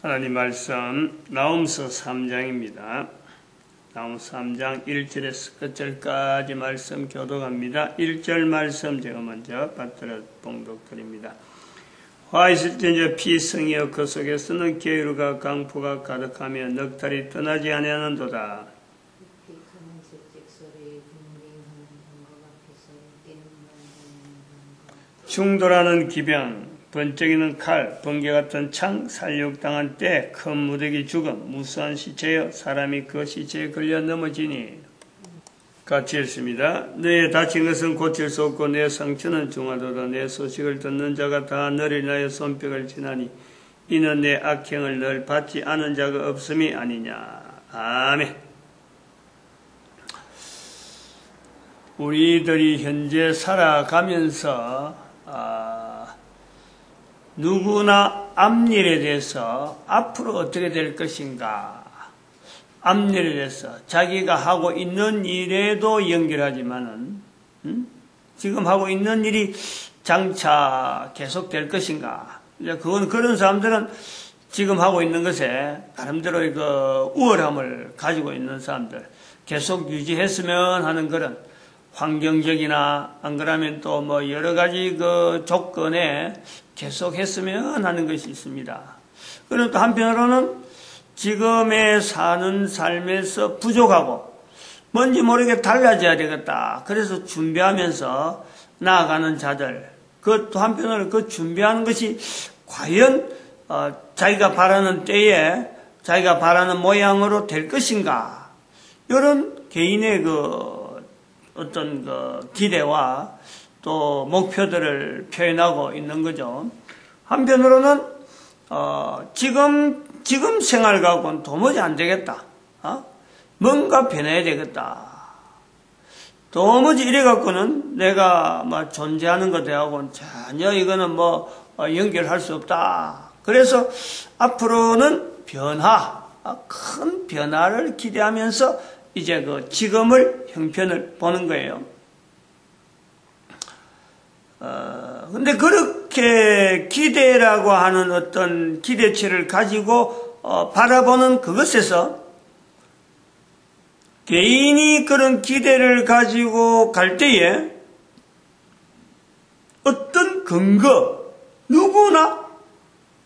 하나님 말씀 나움서 3장입니다. 나움 3장 1절에서 끝절까지 말씀 교독합니다. 1절 말씀 제가 먼저 받들어 봉독드립니다. 화 있을 때 이제 피성이여 그 속에서는 계율과 강포가 가득하며 넉달이 떠나지 아니하는도다. 충돌하는 기병, 번쩍이는 칼, 번개 같은 창, 살육당한 때, 큰 무더기 죽음, 무수한 시체여 사람이 그 시체에 걸려 넘어지니. 같이 읽습니다. 너의 다친 것은 고칠 수 없고 내 상처는 중하도다. 내 소식을 듣는 자가 다 너를 인하여 손뼉을 치나니 이는 내 악행을 널 받지 않은 자가 없음이 아니냐. 아멘. 우리들이 현재 살아가면서 아, 누구나 앞일에 대해서 앞으로 어떻게 될 것인가 앞일에 대해서 자기가 하고 있는 일에도 연결하지만은 음? 지금 하고 있는 일이 장차 계속 될 것인가 이제 그건 그런 사람들은 지금 하고 있는 것에 나름대로의 그 우월함을 가지고 있는 사람들 계속 유지했으면 하는 그런 환경적이나 안 그러면 또 뭐 여러 가지 그 조건에 계속했으면 하는 것이 있습니다. 그리고 또 한편으로는 지금의 사는 삶에서 부족하고 뭔지 모르게 달라져야 되겠다. 그래서 준비하면서 나아가는 자들. 그것도 한편으로 그 준비하는 것이 과연 어, 자기가 바라는 때에 자기가 바라는 모양으로 될 것인가. 이런 개인의 그 어떤 그 기대와 또 목표들을 표현하고 있는 거죠. 한편으로는 어, 지금 지금 생활 갖고는 도무지 안 되겠다. 어? 뭔가 변해야 되겠다. 도무지 이래 갖고는 내가 뭐 존재하는 것하고는 전혀 이거는 뭐 어, 연결할 수 없다. 그래서 앞으로는 변화, 어, 큰 변화를 기대하면서 이제 그 지금을 형편을 보는 거예요. 어, 근데 그렇게 기대라고 하는 어떤 기대치를 가지고 어, 바라보는 그것에서 개인이 그런 기대를 가지고 갈 때에 어떤 근거, 누구나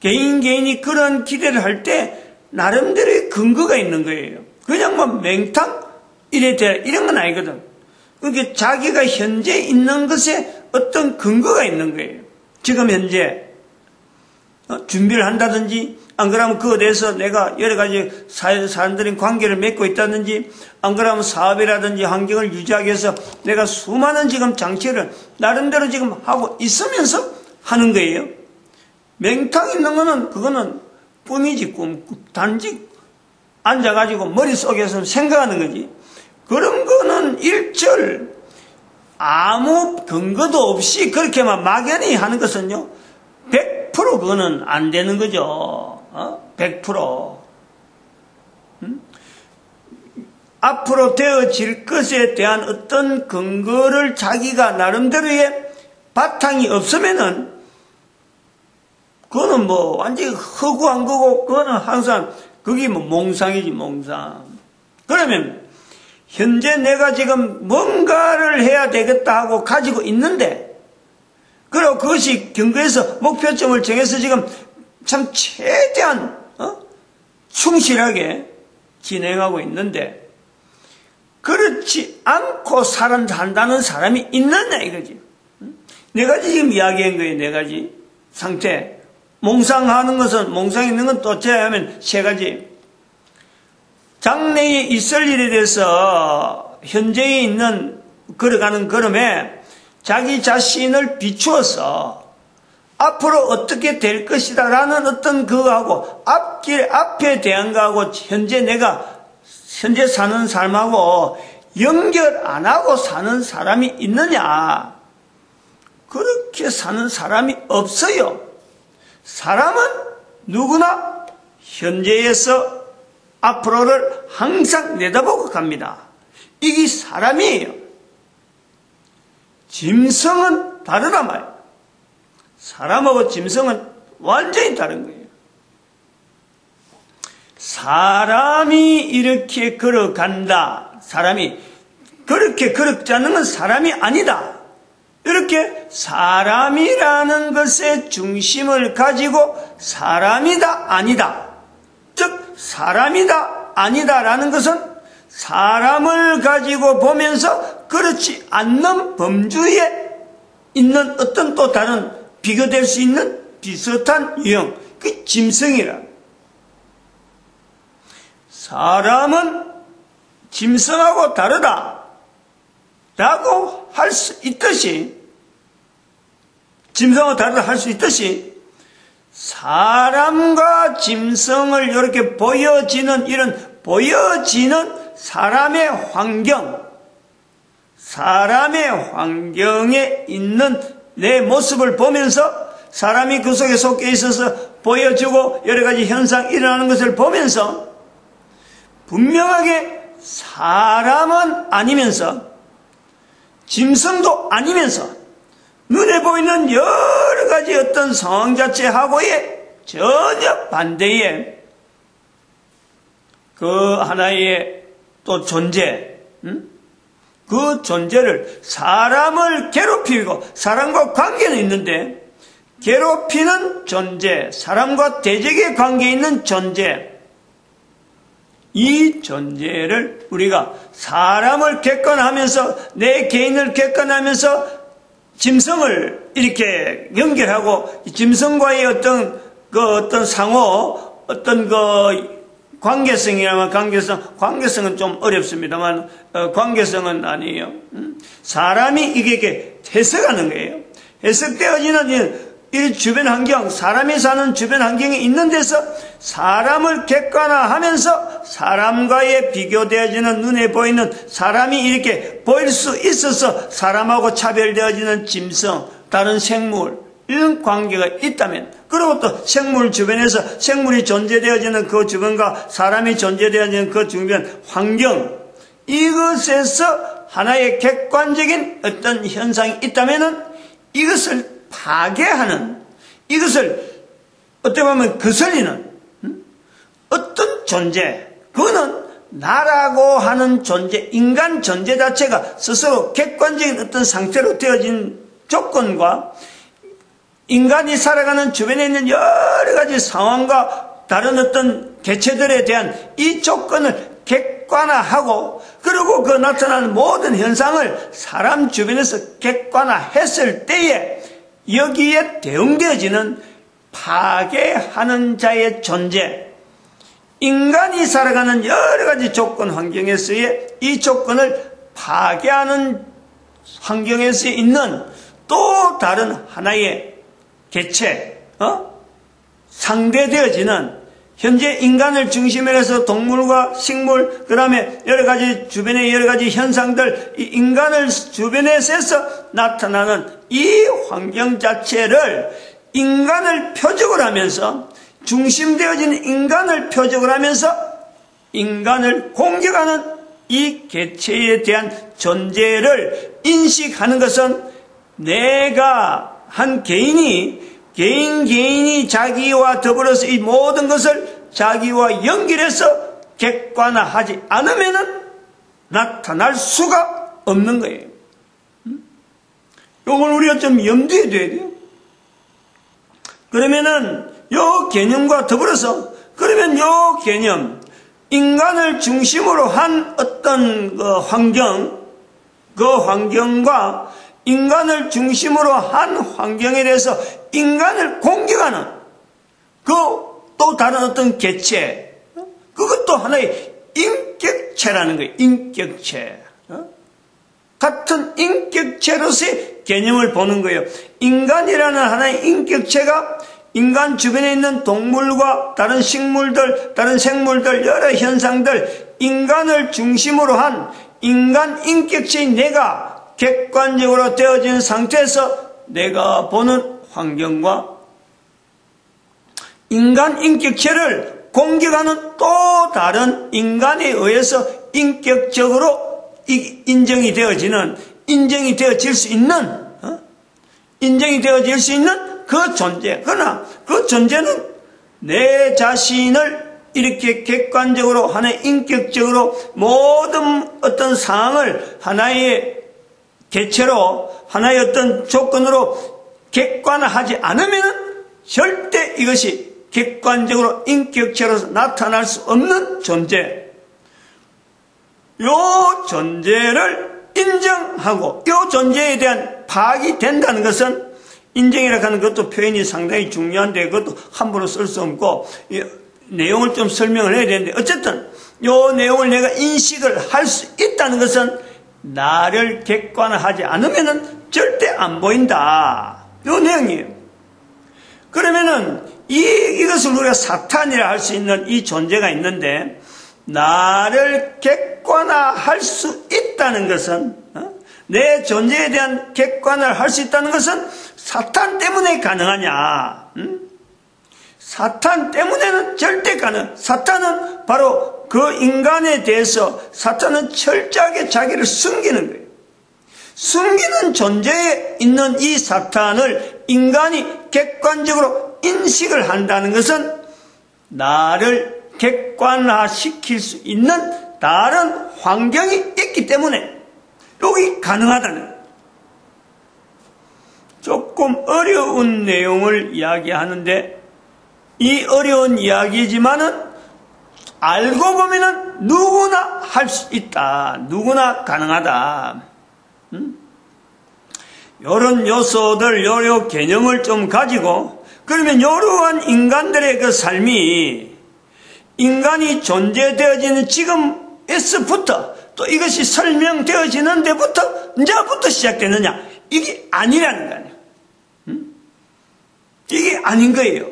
개인 개인이 그런 기대를 할 때 나름대로의 근거가 있는 거예요. 그냥 뭐 맹탕? 이래 돼. 이런 건 아니거든. 그게 자기가 현재 있는 것에 어떤 근거가 있는 거예요. 지금 현재 어, 준비를 한다든지 안 그러면 그에 대해서 내가 여러 가지 사람들인 관계를 맺고 있다든지 안 그러면 사업이라든지 환경을 유지하기 위해서 내가 수많은 지금 장치를 나름대로 지금 하고 있으면서 하는 거예요. 맹탕 있는 거는 그거는 꿈이지 꿈 단지 앉아가지고 머릿속에서 생각하는 거지. 그런 거는 일절 아무 근거도 없이 그렇게만 막연히 하는 것은요, 100% 그거는 안 되는 거죠. 어? 100%. 음? 앞으로 되어질 것에 대한 어떤 근거를 자기가 나름대로의 바탕이 없으면은, 그거는 뭐 완전히 허구한 거고, 그거는 항상, 그게 뭐 몽상이지, 몽상. 그러면, 현재 내가 지금 뭔가를 해야 되겠다 하고 가지고 있는데, 그리고 그것이 경거에서 목표점을 정해서 지금 참 최대한 어? 충실하게 진행하고 있는데, 그렇지 않고 살아간다는 사람이 있느냐 이거지. 네 가지 지금 이야기한 거예요, 네 가지 상태. 몽상하는 것은, 몽상 있는 건또 제하면 세 가지. 장래에 있을 일에 대해서 현재에 있는 걸어가는 걸음에 자기 자신을 비추어서 앞으로 어떻게 될 것이다 라는 어떤 그거하고 앞길 앞에 대한 거하고 현재 내가 현재 사는 삶하고 연결 안 하고 사는 사람이 있느냐 그렇게 사는 사람이 없어요 사람은 누구나 현재에서 앞으로를 항상 내다보고 갑니다. 이게 사람이에요. 짐승은 다르단 말이에요. 사람하고 짐승은 완전히 다른 거예요. 사람이 이렇게 걸어간다. 사람이 그렇게 않는 건 사람이 아니다. 이렇게 사람이라는 것의 중심을 가지고 사람이다, 아니다. 즉, 사람이다, 아니다라는 것은 사람을 가지고 보면서 그렇지 않는 범주에 있는 어떤 또 다른 비교될 수 있는 비슷한 유형, 그 짐승이라. 사람은 짐승하고 다르다. 라고 할 수 있듯이, 짐승하고 다르다 할 수 있듯이, 사람과 짐승을 이렇게 보여지는, 이런 보여지는 사람의 환경, 사람의 환경에 있는 내 모습을 보면서 사람이 그 속에 속해 있어서 보여주고 여러 가지 현상 일어나는 것을 보면서 분명하게 사람은 아니면서 짐승도 아니면서 눈에 보이는 여러 가지 어떤 상황 자체하고의 전혀 반대의 그 하나의 또 존재, 음? 그 존재를 사람을 괴롭히고 사람과 관계는 있는데 괴롭히는 존재, 사람과 대적의 관계에 있는 존재, 이 존재를 우리가 사람을 객관하면서 내 개인을 객관하면서 짐승을 이렇게 연결하고 짐승과의 어떤 그 어떤 상호 어떤 그 관계성이라면 관계성 관계성은 좀 어렵습니다만 어, 관계성은 아니에요. 음? 사람이 이게 해석하는 거예요. 해석되어지는 이 주변 환경, 사람이 사는 주변 환경에 있는 데서 사람을 객관화하면서 사람과의 비교되어지는 눈에 보이는 사람이 이렇게 보일 수 있어서 사람하고 차별되어지는 짐승, 다른 생물, 이런 관계가 있다면, 그리고 또 생물 주변에서 생물이 존재되어지는 그 주변과 사람이 존재되어지는 그 주변 환경, 이것에서 하나의 객관적인 어떤 현상이 있다면 이것을 파괴하는 이것을 어떻게 보면 거슬리는 어떤 존재? 그거는 나라고 하는 존재 인간 존재 자체가 스스로 객관적인 어떤 상태로 되어진 조건과 인간이 살아가는 주변에 있는 여러 가지 상황과 다른 어떤 개체들에 대한 이 조건을 객관화하고 그리고 그 나타나는 모든 현상을 사람 주변에서 객관화했을 때에 여기에 대응되어지는 파괴하는 자의 존재, 인간이 살아가는 여러 가지 조건 환경에서의 이 조건을 파괴하는 환경에서 있는 또 다른 하나의 개체, 어? 상대되어지는 현재 인간을 중심으로 해서 동물과 식물, 그 다음에 여러 가지 주변의 여러 가지 현상들, 인간을 주변에서 나타나는 이 환경 자체를 인간을 표적을 하면서 중심되어진 인간을 표적을 하면서 인간을 공격하는 이 개체에 대한 존재를 인식하는 것은 내가 한 개인이 개인 개인이 자기와 더불어서 이 모든 것을 자기와 연결해서 객관화하지 않으면 나타날 수가 없는 거예요. 이걸 우리가 좀 염두에 둬야 돼요. 그러면은 요 개념과 더불어서 그러면 요 개념 인간을 중심으로 한 어떤 그 환경 그 환경과 인간을 중심으로 한 환경에 대해서 인간을 공격하는 그 또 다른 어떤 개체 그것도 하나의 인격체라는 거예요. 인격체. 어? 같은 인격체로서의 개념을 보는 거예요. 인간이라는 하나의 인격체가 인간 주변에 있는 동물과 다른 식물들, 다른 생물들, 여러 현상들, 인간을 중심으로 한 인간 인격체인 내가 객관적으로 되어진 상태에서 내가 보는 환경과 인간 인격체를 공격하는 또 다른 인간에 의해서 인격적으로 인정이 되어지는 인정이 되어질 수 있는 어? 인정이 되어질 수 있는 그 존재 그러나 그 존재는 내 자신을 이렇게 객관적으로 하나의 인격적으로 모든 어떤 상황을 하나의 개체로 하나의 어떤 조건으로 객관화하지 않으면 절대 이것이 객관적으로 인격체로서 나타날 수 없는 존재. 요 존재를 인정하고 요 존재에 대한 파악이 된다는 것은 인정이라 하는 것도 표현이 상당히 중요한데 그것도 함부로 쓸 수 없고 내용을 좀 설명을 해야 되는데 어쨌든 요 내용을 내가 인식을 할 수 있다는 것은 나를 객관화하지 않으면 절대 안 보인다. 요 내용이에요. 그러면은 이, 이것을 우리가 사탄이라 할 수 있는 이 존재가 있는데 나를 객관화할 수 있 다는 것은 어? 내 존재에 대한 객관을 할 수 있다는 것은 사탄 때문에 가능하냐? 음? 사탄 때문에는 절대 가능. 사탄은 바로 그 인간에 대해서 사탄은 철저하게 자기를 숨기는 거예요. 숨기는 존재에 있는 이 사탄을 인간이 객관적으로 인식을 한다는 것은 나를 객관화시킬 수 있는 다른 환경이 있기 때문에 여기 가능하다는. 조금 어려운 내용을 이야기하는데 이 어려운 이야기지만은 알고 보면은 누구나 할 수 있다. 누구나 가능하다. 음? 이런 요소들, 요요 개념을 좀 가지고 그러면 이러한 인간들의 그 삶이 인간이 존재되어지는 지금 에서부터 또 이것이 설명되어지는 데부터 언제부터 시작되느냐 이게 아니라는 거 아니에요. 음? 이게 아닌 거예요.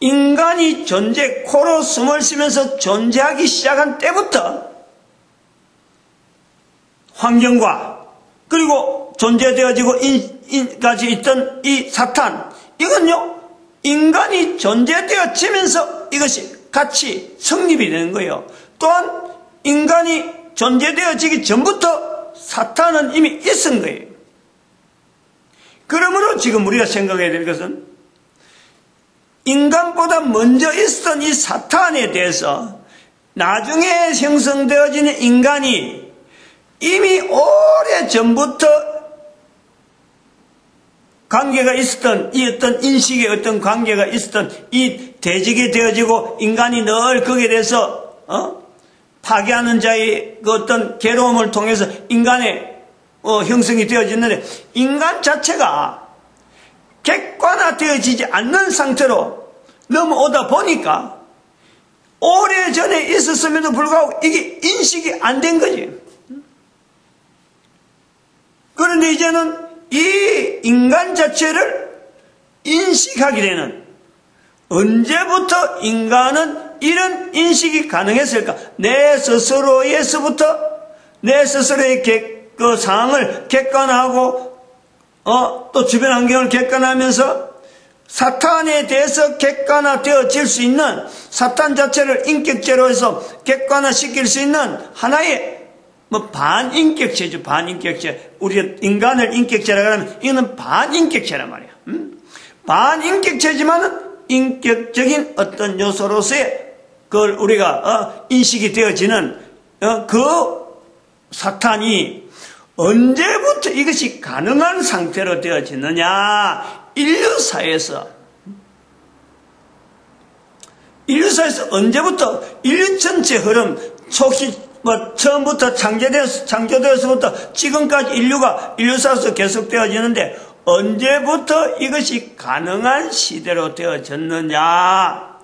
인간이 존재, 코로 숨을 쉬면서 존재하기 시작한 때부터 환경과 그리고 존재되어지고 인, 인까지 있던 이 사탄, 이건요, 인간이 존재되어지면서 이것이 같이 성립이 되는 거예요. 또한 인간이 존재되어지기 전부터 사탄은 이미 있은 거예요. 그러므로 지금 우리가 생각해야 될 것은 인간보다 먼저 있었던 이 사탄에 대해서 나중에 형성되어지는 인간이 이미 오래 전부터 관계가 있었던 이 어떤 인식의 어떤 관계가 있었던 이 대직이 되어지고 인간이 늘 거기에 대해서 어? 파괴하는 자의 그 어떤 괴로움을 통해서 인간의 어, 형성이 되어지는데 인간 자체가 객관화되어지지 않는 상태로 넘어오다 보니까 오래 전에 있었음에도 불구하고 이게 인식이 안 된 거지. 그런데 이제는 이 인간 자체를 인식하게 되는 언제부터 인간은 이런 인식이 가능했을까? 내 스스로에서부터 내 스스로의 객, 그 상황을 객관하고 어, 또 주변 환경을 객관하면서 사탄에 대해서 객관화되어질 수 있는 사탄 자체를 인격제로 해서 객관화시킬 수 있는 하나의 뭐 반인격체죠 반인격체. 우리가 인간을 인격체라 그러면 이거는 반인격체란 말이야. 음? 반인격체지만은 인격적인 어떤 요소로서의 그걸 우리가 어, 인식이 되어지는 어, 그 사탄이 언제부터 이것이 가능한 상태로 되어지느냐. 인류사에서. 인류사에서 언제부터 인류 전체 흐름 초기 뭐 처음부터 창조되었, 창조되어서부터 지금까지 인류가 인류사에서 계속되어지는데 언제부터 이것이 가능한 시대로 되어졌느냐?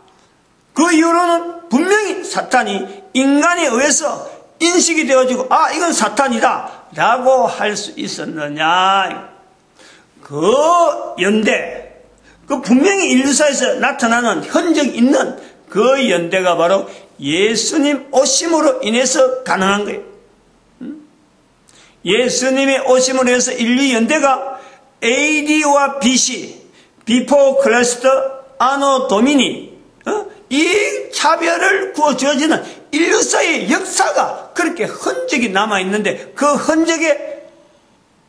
그 이후로는 분명히 사탄이 인간에 의해서 인식이 되어지고 아 이건 사탄이다 라고 할 수 있었느냐? 그 연대 그 분명히 인류사에서 나타나는 흔적이 있는 그 연대가 바로 예수님 오심으로 인해서 가능한 거예요. 예수님의 오심으로 해서 인류 연대가 AD와 BC, 비포 클래스터 아노 도미니, 어? 이 차별을 구워 주어지는 인류사의 역사가 그렇게 흔적이 남아 있는데 그 흔적의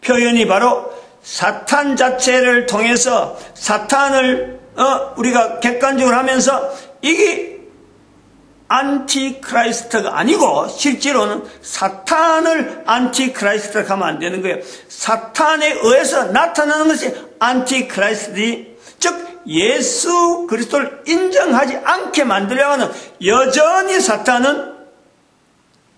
표현이 바로 사탄 자체를 통해서 사탄을 어, 우리가 객관적으로 하면서 이게 안티크라이스트가 아니고 실제로는 사탄을 안티크라이스트라고 하면 안 되는 거예요. 사탄에 의해서 나타나는 것이 안티크라이스트이 즉 예수 그리스도를 인정하지 않게 만들려고 하는 여전히 사탄은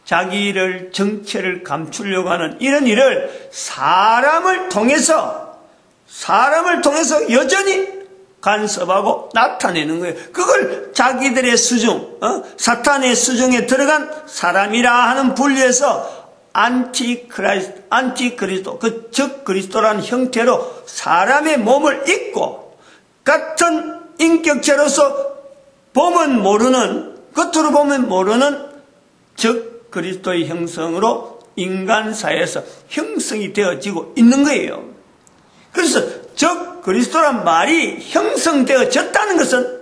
자기를 정체를 감추려고 하는 이런 일을 사람을 통해서 사람을 통해서 여전히 간섭하고 나타내는 거예요. 그걸 자기들의 수중, 어? 사탄의 수중에 들어간 사람이라 하는 분류에서 안티크라이스트, 안티그리스도, 그적 그리스도라는 형태로 사람의 몸을 입고 같은 인격체로서 보면 모르는, 겉으로 보면 모르는 적 그리스도의 형성으로 인간사에서 형성이 되어지고 있는 거예요. 그래서 적 그리스도란 말이 형성되어졌다는 것은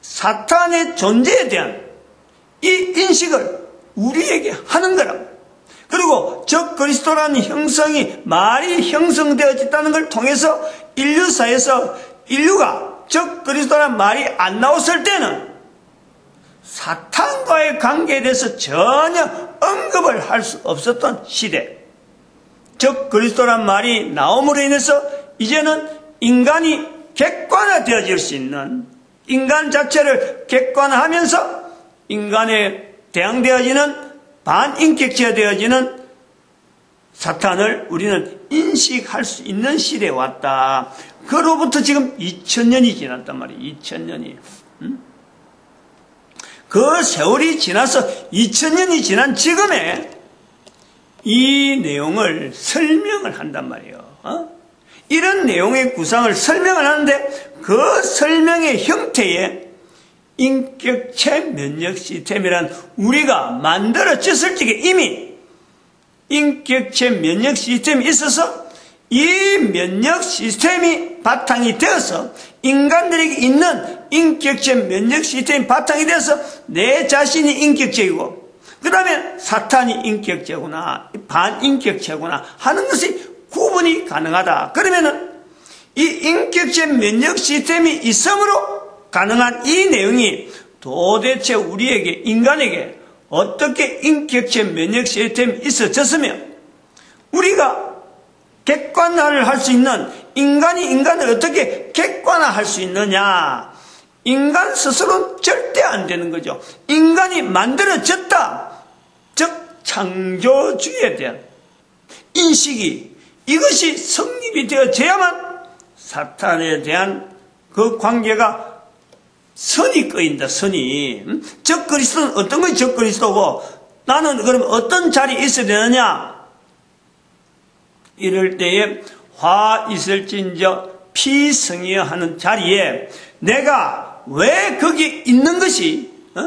사탄의 존재에 대한 이 인식을 우리에게 하는 거라. 그리고 적 그리스도라는 형성이 말이 형성되어졌다는 걸 통해서 인류사에서 인류가 적 그리스도라는 말이 안 나왔을 때는 사탄과의 관계에 대해서 전혀 언급을 할 수 없었던 시대. 적 그리스도란 말이 나옴으로 인해서 이제는 인간이 객관화되어질 수 있는 인간 자체를 객관화하면서 인간에 대항되어지는 반인격체가 되어지는 사탄을 우리는 인식할 수 있는 시대에 왔다. 그로부터 지금 2000년이 지났단 말이에요. 2000년이. 음? 그 세월이 지나서 2000년이 지난 지금에 이 내용을 설명을 한단 말이에요. 어? 이런 내용의 구상을 설명을 하는데 그 설명의 형태에 인격체 면역 시스템이란 우리가 만들어졌을 적에 이미 인격체 면역 시스템이 있어서 이 면역 시스템이 바탕이 되어서 인간들에게 있는 인격체 면역 시스템이 바탕이 되어서 내 자신이 인격체이고 그 다음에 사탄이 인격체구나 반인격체구나 하는 것이 구분이 가능하다. 그러면은 이 인격체 면역 시스템이 있음으로 가능한 이 내용이 도대체 우리에게 인간에게 어떻게 인격체 면역 시스템이 있어졌으면 우리가 객관화를 할 수 있는 인간이 인간을 어떻게 객관화할 수 있느냐? 인간 스스로는 절대 안 되는 거죠. 인간이 만들어졌다. 즉 창조주의에 대한 인식이 이것이 성립이 되어져야만 사탄에 대한 그 관계가 선이 꺼인다, 선이. 적 그리스도는 어떤 것이 적 그리스도고 나는 그럼 어떤 자리에 있어야 되느냐? 이럴 때에 화 있을진저 피성이여 하는 자리에 내가 왜 거기 있는 것이, 어?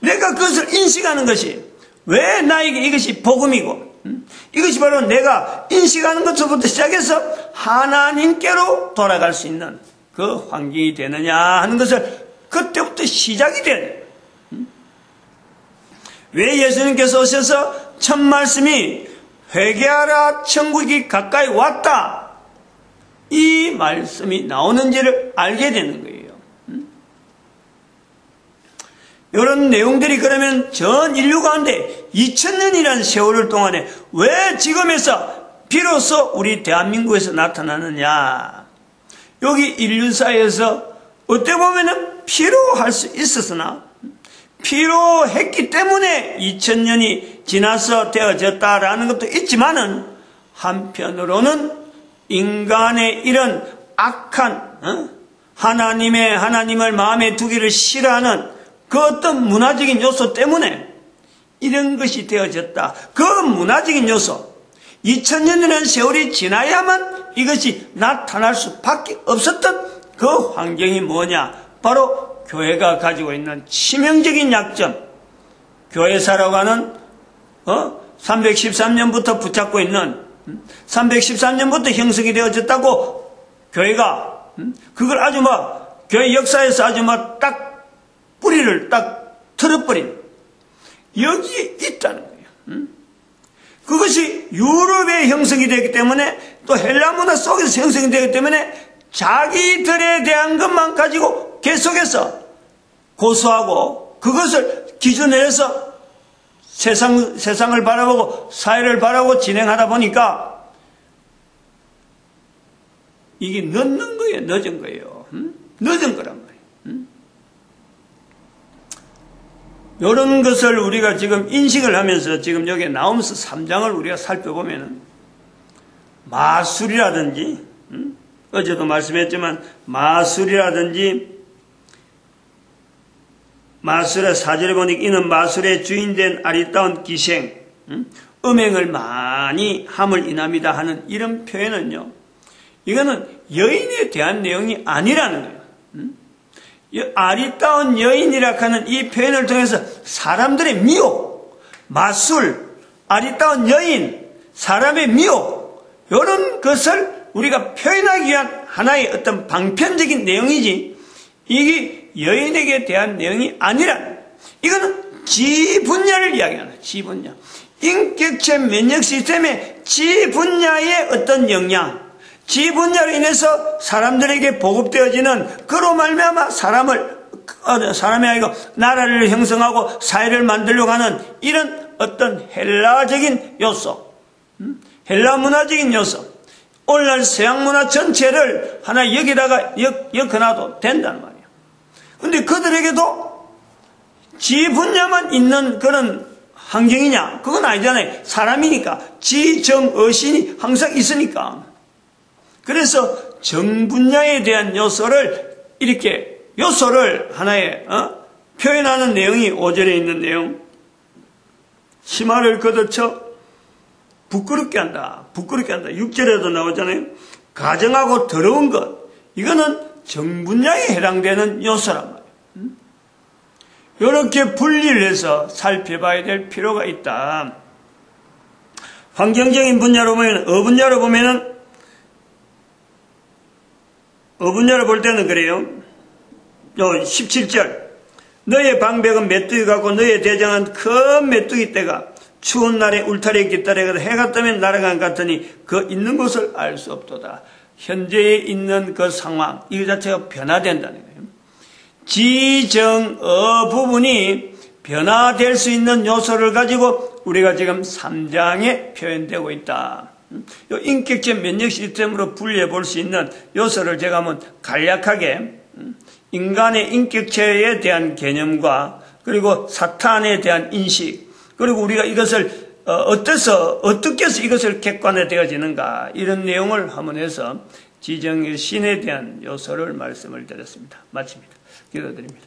내가 그것을 인식하는 것이, 왜 나에게 이것이 복음이고, 이것이 바로 내가 인식하는 것부터 시작해서 하나님께로 돌아갈 수 있는 그 환경이 되느냐 하는 것을 그때부터 시작이 되는 왜 예수님께서 오셔서 첫 말씀이 회개하라 천국이 가까이 왔다 이 말씀이 나오는지를 알게 되는 거예요. 이런 내용들이 그러면 전 인류 가운데 2000년이라는 세월을 동안에 왜 지금에서 비로소 우리 대한민국에서 나타나느냐. 여기 인류사에서 어떻게 보면 필요할 수 있었으나 필요했기 때문에 2000년이 지나서 되어졌다라는 것도 있지만은 한편으로는 인간의 이런 악한 어? 하나님의 하나님을 마음에 두기를 싫어하는 그 어떤 문화적인 요소 때문에 이런 것이 되어졌다. 그 문화적인 요소, 2000년이라는 세월이 지나야만 이것이 나타날 수밖에 없었던 그 환경이 뭐냐? 바로 교회가 가지고 있는 치명적인 약점, 교회사라고 하는 어? 313년부터 붙잡고 있는 313년부터 형성이 되어졌다고 교회가 그걸 아주 막 교회 역사에서 아주 막딱 뿌리를 딱 틀어버린 여기에 있다는 거예요. 음? 그것이 유럽의 형성이 되기 때문에 또 헬라 문화 속에서 형성이 되기 때문에 자기들에 대한 것만 가지고 계속해서 고소하고 그것을 기준으로 해서 세상, 세상을 바라보고 사회를 바라보고 진행하다 보니까 이게 늦는 거예요. 늦은 거예요. 음? 늦은 거란 말이에요. 음? 이런 것을 우리가 지금 인식을 하면서 지금 여기에 나오면서 3장을 우리가 살펴보면은 마술이라든지 음? 어제도 말씀했지만 마술이라든지 마술의 사절에 보니 이는 마술의 주인된 아리따운 기생 음? 음행을 많이 함을 인합니다 하는 이런 표현은요 이거는 여인에 대한 내용이 아니라는 거예요 음? 아리따운 여인이라 하는 이 표현을 통해서 사람들의 미혹 마술 아리따운 여인 사람의 미혹 이런 것을 우리가 표현하기 위한 하나의 어떤 방편적인 내용이지 이게 여인에게 대한 내용이 아니라 이거는 지 분야를 이야기하는 지 분야. 인격체 면역 시스템의 지 분야의 어떤 영향, 지 분야로 인해서 사람들에게 보급되어지는 그로 말미암아 사람을 어, 사람이 아니고 나라를 형성하고 사회를 만들려고 하는 이런 어떤 헬라적인 요소, 음? 헬라 문화적인 요소, 오늘날 서양 문화 전체를 하나 여기다가 엮, 엮어놔도 된단 말이에요. 근데 그들에게도 지 분야만 있는 그런 환경이냐? 그건 아니잖아요. 사람이니까. 지, 정, 어신이 항상 있으니까. 그래서 정 분야에 대한 요소를 이렇게 요소를 하나의 어? 표현하는 내용이 오절에 있는 내용. 치마를 걷어쳐 부끄럽게 한다. 부끄럽게 한다. 6절에도 나오잖아요. 가정하고 더러운 것. 이거는 정분야에 해당되는 요소란 말이에요. 이렇게 분리를 해서 살펴봐야 될 필요가 있다. 환경적인 분야로 보면, 어분야로 보면은, 어분야로 볼 때는 그래요. 17절. 너의 방백은 메뚜기 같고 너의 대장은 큰 메뚜기 떼가 추운 날에 울타리에 깃다리가 해가 뜨면 날아간 같으니 그 있는 곳을 알 수 없도다. 현재에 있는 그 상황, 이 자체가 변화된다는 거예요. 지정어 부분이 변화될 수 있는 요소를 가지고 우리가 지금 3장에 표현되고 있다. 인격체 면역 시스템으로 분리해 볼 수 있는 요소를 제가 한번 간략하게 인간의 인격체에 대한 개념과 그리고 사탄에 대한 인식 그리고 우리가 이것을 어, 어때서 어떻게 해서 이것을 객관화 되어지는가 이런 내용을 한번 해서 지정의 신에 대한 요소를 말씀을 드렸습니다. 마칩니다. 기도드립니다.